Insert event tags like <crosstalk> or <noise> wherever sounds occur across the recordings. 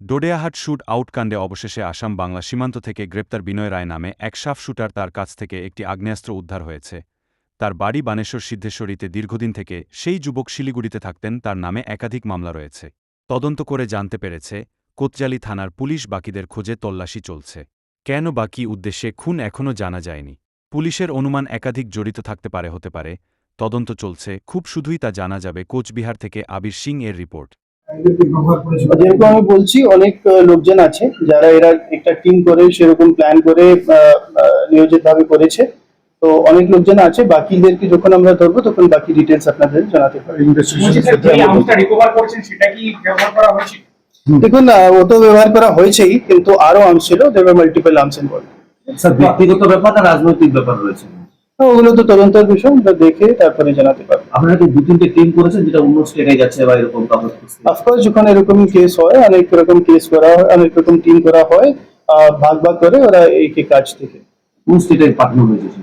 ডোডেয়াহাট shoot আউটকাণ্ডে অবশেষে আসাম বাংলা সীমান্ত থেকে গ্রেপ্তার বিনয় রায় নামে এক সাফ শুটার তার কাছ থেকে একটি আগ্নেয়াস্ত্র উদ্ধার হয়েছে। তার বাড়ি বানেশ্বর সিদ্ধেশ্বরীতে দীর্ঘদিন থেকে সেই যুবক শিলিগুড়িতে থাকতেন, তার নামে একাধিক মামলা রয়েছে। তদন্ত করে জানতে পেরেছে, কোতজালি থানার পুলিশ বাকিদের খোঁজে তল্লাশি চলছে। কেন বা কী উদ্দেশ্যে খুন এখনও জানা যায়নি। পুলিশের অনুমান একাধিক জড়িত থাকতে পারে হতে পারে। তদন্ত চলছে, খুব শুধুই তা জানা যাবে কোচবিহার থেকে আবির সিং এর রিপোর্ট। যেরকম আমি বলছি অনেক লোকজন আছে যারা এরা একটা টিম করে সেরকম প্ল্যান করে নিয়োজিত ভাবে করেছে। তো অনেক লোকজন আছে বাকিদেরকে যখন আমরা ধরবো তখন বাকি ডিটেলস আপনাদের জানাতে পারি দেখুন ও তো ব্যবহার করা হয়েছেই কিন্তু আরও আর্মস ছিল দেবে মাল্টিপল আর্মস ইনভলভ স্যার ব্যক্তিগত ব্যাপার না রাজনৈতিক ব্যাপার রয়েছে? ওগুলো তো তদন্তের বিষয় আমরা দেখে তারপরে জানাতে পারব। আপনারা কি দু তিনটে টিম করেছেন যেটা অন্য স্টেটে যাচ্ছে বা এরকম অফকোর্স যখন এরকম কেস হয় অনেক রকম কেস করা হয় অনেক রকম টিম করা হয় ভাগ ভাগ করে ওরা এই কি কাজ থেকে। কোন স্টেটে পাঠানো হয়েছে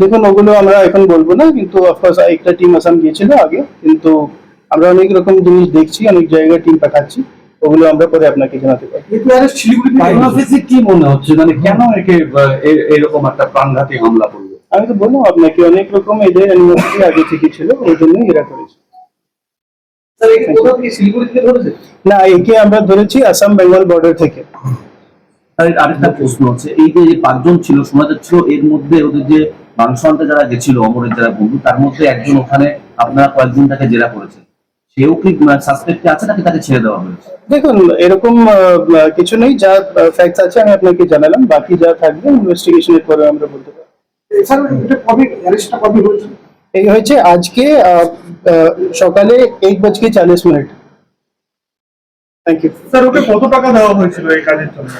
দেখুন ওগুলো আমরা এখন বলব না কিন্তু অফকোর্স একটা টিম আসাম গিয়েছিল আগে কিন্তু আমরা অনেক রকম জিনিস দেখছি অনেক জায়গায় টিম পাঠাচ্ছি ওগুলো আমরা পরে আপনাকে জানাতে পারি শিলিগুড়ি কি মনে হচ্ছে? মানে কেন একে এরকম একটা প্রাণঘাতী হামলা করল? আমি তো বললাম আপনাকে অনেক রকম এদের অ্যানিভার্সারি আগে থেকে ছিল ওই জন্যই এরা করেছে। না একে আমরা ধরেছি আসাম বেঙ্গল বর্ডার থেকে। আরেকটা প্রশ্ন হচ্ছে এই যে পাঁচজন ছিল শোনা যাচ্ছিল এর মধ্যে ওদের যে মাংস আনতে যারা গেছিল অমরের যারা বন্ধু তার মধ্যে একজন ওখানে আপনারা কয়েকজন তাকে জেরা করেছেন। সেও কি সাসপেক্টে আছে নাকি তাকে ছেড়ে দেওয়া হয়েছে? দেখুন এরকম কিছু নেই যা ফ্যাক্টস আছে আমি আপনাকে জানালাম বাকি যা থাকবে ইনভেস্টিগেশনের পরে আমরা বলতে পারব। এই হয়েছে? আজকে সকালে এক বজকে চালিশ মিনিট। থ্যাংক ইউ স্যার ওকে কত টাকা দেওয়া হয়েছিল এই কাজের জন্য?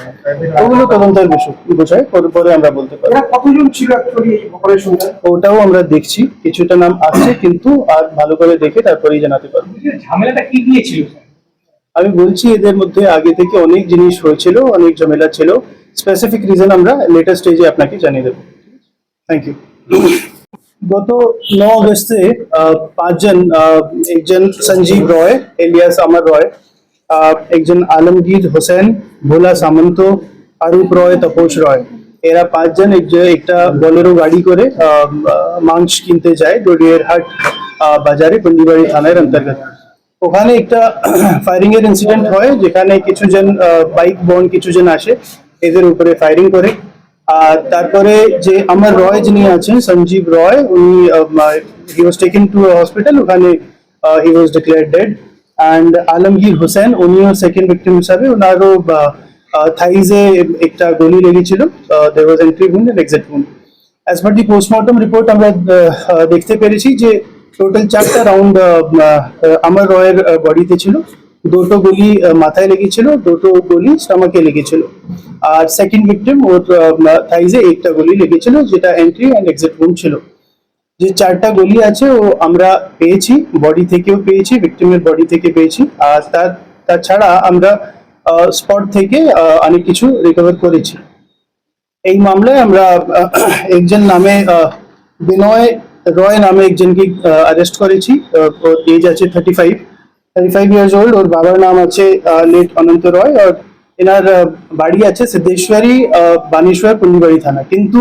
ওগুলো তদন্তের বিষয় বিষয়? পরে পরে আমরা বলতে পারব। কতজন ছিল অ্যাকচুয়ালি এই অপারেশনটা ওটাও আমরা দেখছি কিছুটা নাম আসছে কিন্তু আর ভালো করে দেখে তারপরেই জানাতে পারব। ঝামেলাটা কি দিয়েছিল আমি বলছি এদের মধ্যে আগে থেকে অনেক জিনিস হয়েছিল অনেক ঝামেলা ছিল। স্পেসিফিক রিজন আমরা লেটেস্ট স্টেজে আপনাকে জানিয়ে দেবো। থ্যাংক ইউ গত ন আগস্টে পাঁচজন একজন সঞ্জীব রয়, এলিয়াস আমর রয় একজন আলমগীর হোসেন, ভোলা সামন্ত, আরূপ রয় তপোষ রয়। এরা পাঁচজন এক একটা বলেরো গাড়ি করে মাংস কিনতে যায় ডোডিয়ার হাট বাজারে পন্ডিবাড়ি থানার অন্তর্গত। ওখানে একটা <clears throat> ফায়ারিং এর ইনসিডেন্ট হয়, যেখানে কিছুজন বাইক বন কিছুজন আসে, এদের উপরে ফায়ারিং করে। আর তারপরে যে আমার রয় যিনি আছেন, সঞ্জীব রয়, উনি he was taken to hospital ওখানে he was declared dead and Alamgir Hossain, উনিও সেকেন্ড ভিক্টিম হিসাবে ওনারও থাইজে একটা গলি লেগেছিল there was entry wound and exit wound as per the postmortem report আমরা দেখতে পেরেছি যে টোটাল চারটা রাউন্ড আমার রয়ের বডিতে ছিল। দুটো গুলি মাথায় লেগেছিল, দুটো গুলি স্টমাকে লেগেছিল। আর সেকেন্ড ভিকটিম ওর থাইজে একটা গুলি লেগেছিল, যেটা এন্ট্রি অ্যান্ড এক্সিট উন্ড ছিল। যে চারটা গলি আছে, ও আমরা পেয়েছি বডি থেকেও পেয়েছি ভিক্টিমের বডি থেকে পেয়েছি। আর তার তাছাড়া আমরা স্পট থেকে অনেক কিছু রিকভার করেছি। এই মামলায় আমরা একজন নামে বিনয় রয় নামে একজনকে অ্যারেস্ট করেছি এজ আছে thirty five thirty five years old ওর বাবার নাম আছে লেট অনন্ত রয় আর এনার আহ, বাড়ি আছে সিদ্ধেশ্বরী আহ, বানেশ্বর পুন্ডিবাড়ি থানা কিন্তু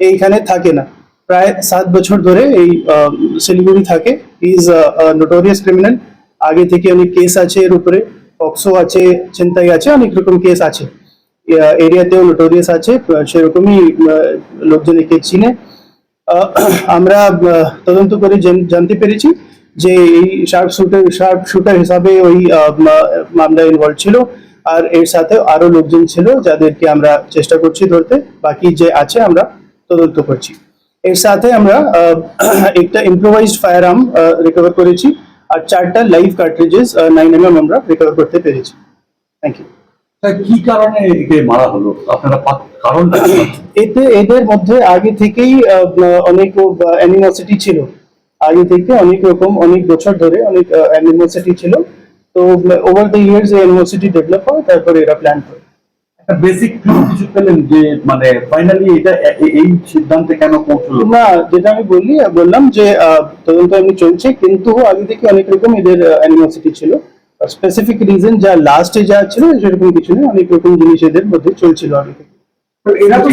এইখানে থাকে না প্রায় সাত বছর ধরে এই আহ, শিলিগুড়ি থাকে ইজ নোটোরিয়াস ক্রিমিনাল আগে থেকে অনেক কেস আছে এর উপরে পক্সো আছে চিন্তাই আছে অনেক রকম কেস আছে এরিয়াতেও নোটোরিয়াস আছে আহ, সেরকমই আহ, লোকজন একে চিনে আহ, আমরা আহ, তদন্ত করে জেন- জানতে পেরেছি যে এই শার্প শুটার শার্প শুটার হিসাবে ওই আহ, মা- মামলায় ইনভলভ ছিল। আর এর সাথে আরও লোকজন ছিল যাদেরকে আমরা চেষ্টা করছি ধরতে। বাকি যে আছে আমরা তদন্ত করছি। এর সাথে আমরা একটা ইম্প্রোভাইজড ফায়ার আর্ম রিকভার করেছি। আর চারটা লাইভ কার্ট্রিজেস নাইন এম আমরা রিকভার করতে পেরেছি। থ্যাংক ইউ কি কারণে একে মারা হলো? আপনারা কারণটা এতে এদের মধ্যে আগে থেকেই অনেক অ্যানিমাসিটি ছিল। আগে থেকে অনেক রকম অনেক বছর ধরে অনেক অ্যানিমাসিটি ছিল। তো ওভার দ্য ইয়ার্স এই অ্যানিমাসিটি ডেভেলপ হয় তারপরে এরা প্ল্যান করে। একটা বেসিক কিছু পেলেন যে মানে ফাইনালি এটা এই সিদ্ধান্তে কেন পৌঁছলো? না যেটা আমি বললি বললাম যে তদন্ত এমনি চলছে কিন্তু আগে থেকে অনেক রকম এদের অ্যানিমাসিটি ছিল। স্পেসিফিক রিজন যা লাস্টে যা ছিল সেরকম কিছু নেই অনেক রকম জিনিস এদের মধ্যে চলছিল আগে থেকে। তো এরা তো